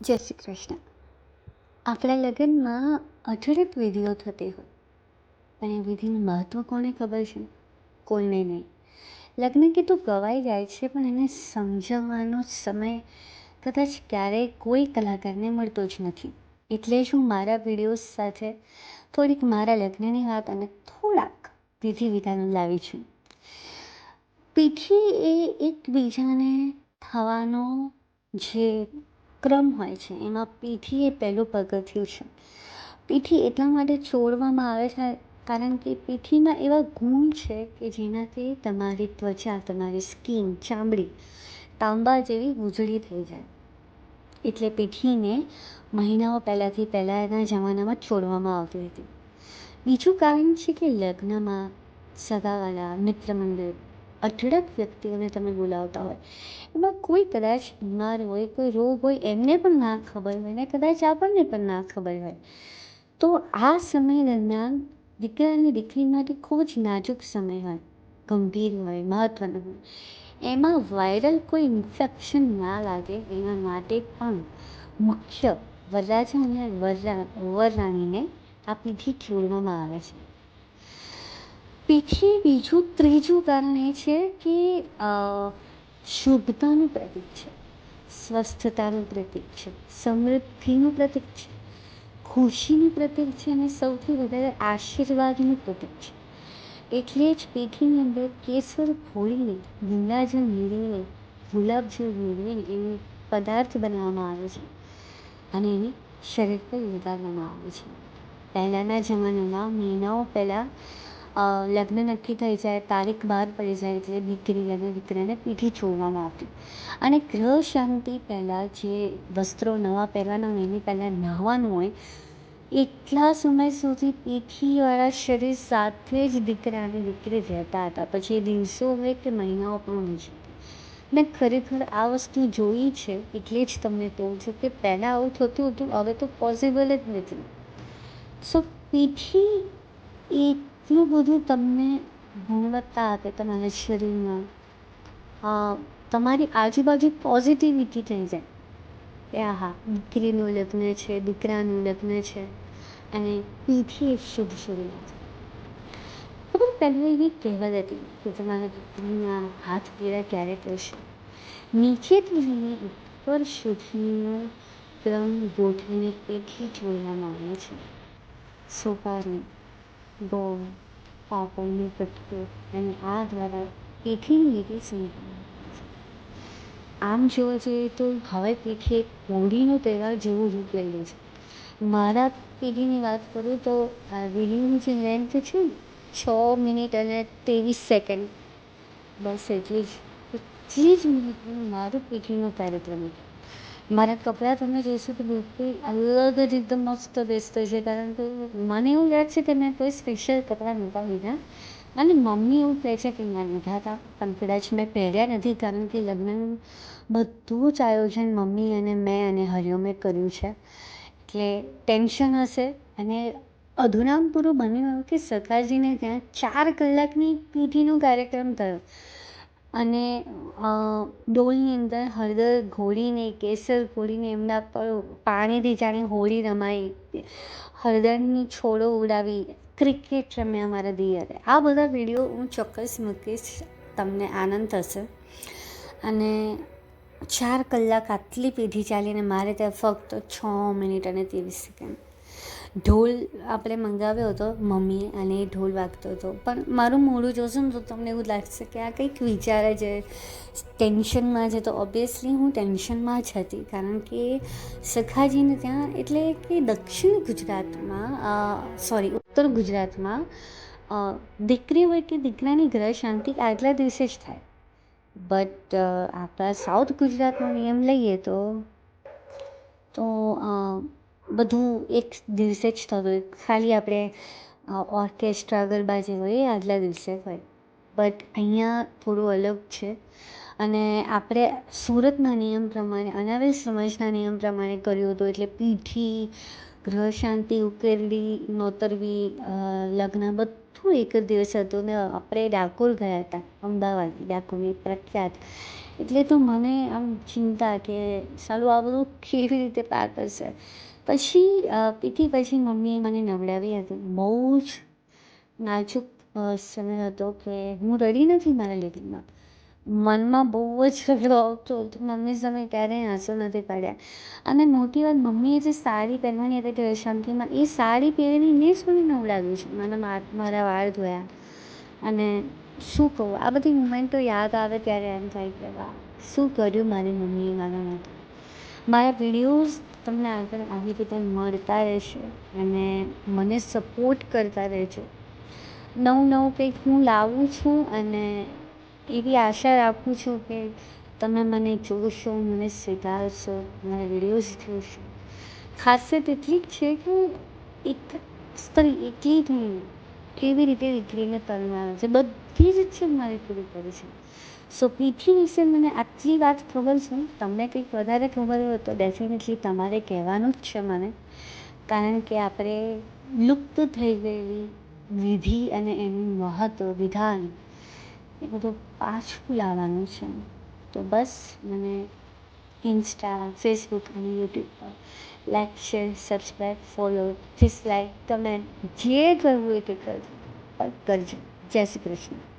જય શ્રી કૃષ્ણ. આપણા લગ્નમાં અઢળક વિધિઓ થતી હોય. પણ એ વિધિનું મહત્ત્વ કોને ખબર છે? કોઈને નહીં. લગ્ન કીધું ગવાઈ જાય છે, પણ એને સમજાવવાનો સમય કદાચ ક્યારેય કોઈ કલાકારને મળતો જ નથી. એટલે જ હું મારા વિડીયોઝ સાથે થોડીક મારા લગ્નની વાત અને થોડાક વિધિ વિધાન લાવી છું? પીઠી એ એકબીજાને થવાનો જે ક્રમ હોય છે. એમાં પીઠી એ પહેલું પગથિયું છે. પીઠી એટલા માટે છોડવામાં આવે છે કારણ કે પીઠીમાં એવા ગુણ છે કે જેનાથી તમારી ત્વચા, તમારી સ્કિન, ચામડી, તાંબા જેવી ઉજળી થઈ જાય. એટલે પીઠીને મહિનાઓ પહેલાંથી પહેલાંના જમાનામાં છોડવામાં આવતી હતી. બીજું કારણ છે કે લગ્નમાં સગાવાલા મિત્ર મંડળ અઢળક વ્યક્તિઓને તમે બોલાવતા હોય. એમાં કોઈ કદાચ બીમાર હોય, કોઈ રોગ હોય, એમને પણ ના ખબર હોય ને કદાચ આપણને પણ ના ખબર હોય. તો આ સમય દરમિયાન દીકરા અને દીકરી માટે ખૂબ જ નાજુક સમય હોય, ગંભીર હોય મહત્ત્વનો હોય. એમાં વાયરલ કોઈ ઇન્ફેક્શન ના લાગે એના માટે પણ મુખ્ય વરરાજા અને વરરા વરરાણીને આ પીઠી છોડવામાં આવે છે. પીઠી બીજું ત્રીજું કારણ એ છે કે શુભતાનું પ્રતીક છે, સ્વસ્થતાનું પ્રતીક છે, સમૃદ્ધિનું પ્રતીક છે, ખુશીનું પ્રતીક છે અને સૌથી વધારે આશીર્વાદનું પ્રતીક છે. એટલે જ પીઠીની અંદર કેસર ઘોળીને ગંગાજળ મેળવીને ગુલાબજળ મેળવીને એનો પદાર્થ બનાવવામાં આવે છે અને એને શરીર પર લગાડવામાં આવે છે. પહેલાંના જમાનામાં મહિનાઓ પહેલાં લગ્ન નક્કી થઈ જાય, તારીખ બહાર પડી જાય એટલે દીકરી અને દીકરાને પીઠી છોડવામાં આવતી. અને ગ્રહ શાંતિ પહેલાં જે વસ્ત્રો નવા પહેરવાના હોય, એની પહેલાં નહાવાનું હોય, એટલા સમય સુધી પીઠીવાળા શરીર સાથે જ દીકરા અને દીકરી રહેતા હતા. પછી દિવસો હોય કે મહિનાઓ પણ હોઈ શકે મેં ખરેખર આ વસ્તુ જોઈ છે, એટલે જ તમને કહું છું કે પહેલાં આવું થતું હતું, હવે તો પોસિબલ જ નથી. સો પીઠી એટલું બધું તમને ગુણવત્તા આપે, તમારા શરીરમાં તમારી આજુબાજુ પોઝિટિવિટી થઈ જાય. કે આહા, દીકરીનું લગ્ન છે, દીકરાનું લગ્ન છે, અને પીઠી શુભ શરૂઆત ખબર પહેલાં એવી કહેવત હતી કે તમારા દીકરીના હાથ પીળા ક્યારે કરશે? નીચેથી લઈને ઉપર સુધીનો ક્રમ ગોઠવીને પેઠી જોવામાં આવે છે. સોપારી. ગોળ પાપડની કટકો અને આ દ્વારા પીઠીની લીધી સંપન્ન આમ જોવા જઈએ તો હવે પીઠી એક હોળીનો તહેવાર જેવું રૂપ લઈ લે છે. મારા પેઢીની વાત કરું તો આ વિડીયોની જે લેન્થ છે ને, છ મિનિટ અને ત્રેવીસ સેકન્ડ બસ એટલી જ. પચીસ મિનિટનું મારું પીઠીનો કાર્યક્રમ હતો મારા કપડાં તમે જોશો તો બિલકુલ અલગ જ એકદમ મસ્ત બેસતા છે, કારણ કે મને એવું યાદ છે કે મેં કોઈ સ્પેશિયલ કપડાં નહોતા લીધા. અને મમ્મી એવું કહે છે કે મેં લીધા હતા, પણ કદાચ મેં પહેર્યા નથી, કારણ કે લગ્નનું બધું જ આયોજન મમ્મી અને મેં અને હરિઓમે કર્યું છે. એટલે ટેન્શન હશે. અને અધૂરામ પૂરું બન્યું કે સખાજીને ત્યાં ચાર કલાકની પીઠીનો કાર્યક્રમ થયો. અને ડોલની અંદર હળદર ઘોળીને, કેસર ઘોળીને, એમના પર પાણીથી જાણે હોળી રમાઈ. હળદરની છોડો ઉડાવી. ક્રિકેટ રમ્યા મારા દિયરે. આ બધા વીડિયો હું ચોક્કસ મૂકીશ. તમને આનંદ થશે. અને ચાર કલાક આટલી પેઢી ચાલીને મારે ત્યાં ફક્ત છ મિનિટ અને ત્રેવીસ સેકન્ડ. ઢોલ આપણે મંગાવ્યો હતો, મમ્મીએ અને એ ઢોલ વાગતો હતો. પણ મારું મોઢું જોશો ને તો તમને એવું લાગશે કે આ કંઈક વિચારે છે. ટેન્શનમાં છે તો ઓબ્વિયસલી હું ટેન્શનમાં જ હતી. કારણ કે સખાજીને ત્યાં એટલે કે દક્ષિણ ગુજરાતમાં સોરી ઉત્તર ગુજરાતમાં દીકરી હોય કે દીકરાની ગ્રહ શાંતિ આગલા દિવસે જ થાય. બટ આપણા સાઉથ ગુજરાતનો નિયમ લઈએ તો તો બધું એક દિવસે જ થતું ખાલી આપણે ઓર્કેસ્ટ્રા ગરબાજી હોય એ આગલા દિવસે હોય. બટ અહીંયા થોડું અલગ છે. અને આપણે સુરતના નિયમ પ્રમાણે અનાવેલ સમાજના નિયમ પ્રમાણે કર્યું હતું. એટલે પીઠી ગ્રહ શાંતિ ઉકેરડી નોતરવી લગ્ન બધું એક જ દિવસે હતું ને આપણે ડાકોર ગયા હતા, અમદાવાદ, ડાકોરની પ્રખ્યાત. એટલે તો મને આમ ચિંતા કે સાલું આ બધું કેવી રીતે પાર કરશે પછી પીટી પછી મમ્મીએ મને નવડાવી હતી. બહુ જ નાજુક સમય હતો કે હું રડી નથી મારા લેટિનમાં મનમાં બહુ જ ઝઘડો આવતો હતો. મમ્મી સામે ક્યારેય આંસુ નથી પાડ્યા. અને મોટી વાત, મમ્મીએ જે સાડી પહેરવાની હતી શાંતિમાં, એ સાડી પહેરીને જ મને નવડાવ્યું છે. મને મારા વાળ ધોયા. અને શું કહું, આ બધી મુમેન્ટો યાદ આવે ત્યારે એમ થાય કે વાહ, શું કર્યું મારી મમ્મીએ મારા માટે? મારા વિડીયોઝ તમને આગળ આવી રીતે મળતા રહેશે અને મને સપોર્ટ કરતા રહેજો. નવું નવું કંઈક હું લાવું છું અને એવી આશા રાખું છું કે તમે મને જોશો, મને સ્વીકારશો મારા વિડીયોઝ જોશો. ખાસિયત એટલી જ છે કે એક સ્ત્રી એકલી થઈને કેવી રીતે દીકરીને પરણાવે છે, બધી જ ઈચ્છા મારી પૂરી કરી છે. સો પીઠી વિશે મને આટલી વાત ખબર છે. તમને કંઈક વધારે ખબર હોય તો ડેફિનેટલી તમારે કહેવાનું જ છે મને. કારણ કે આપણે લુપ્ત થઈ ગયેલી વિધિ અને એનું મહત્ત્વ વિધાન, એ બધું પાછું લાવવાનું છે. તો બસ મને ઇન્સ્ટા ફેસબુક અને યુટ્યુબ પર like share subscribe follow dislike comment જે કરવું હોય તે કરજો કરજો. જય શ્રી કૃષ્ણ.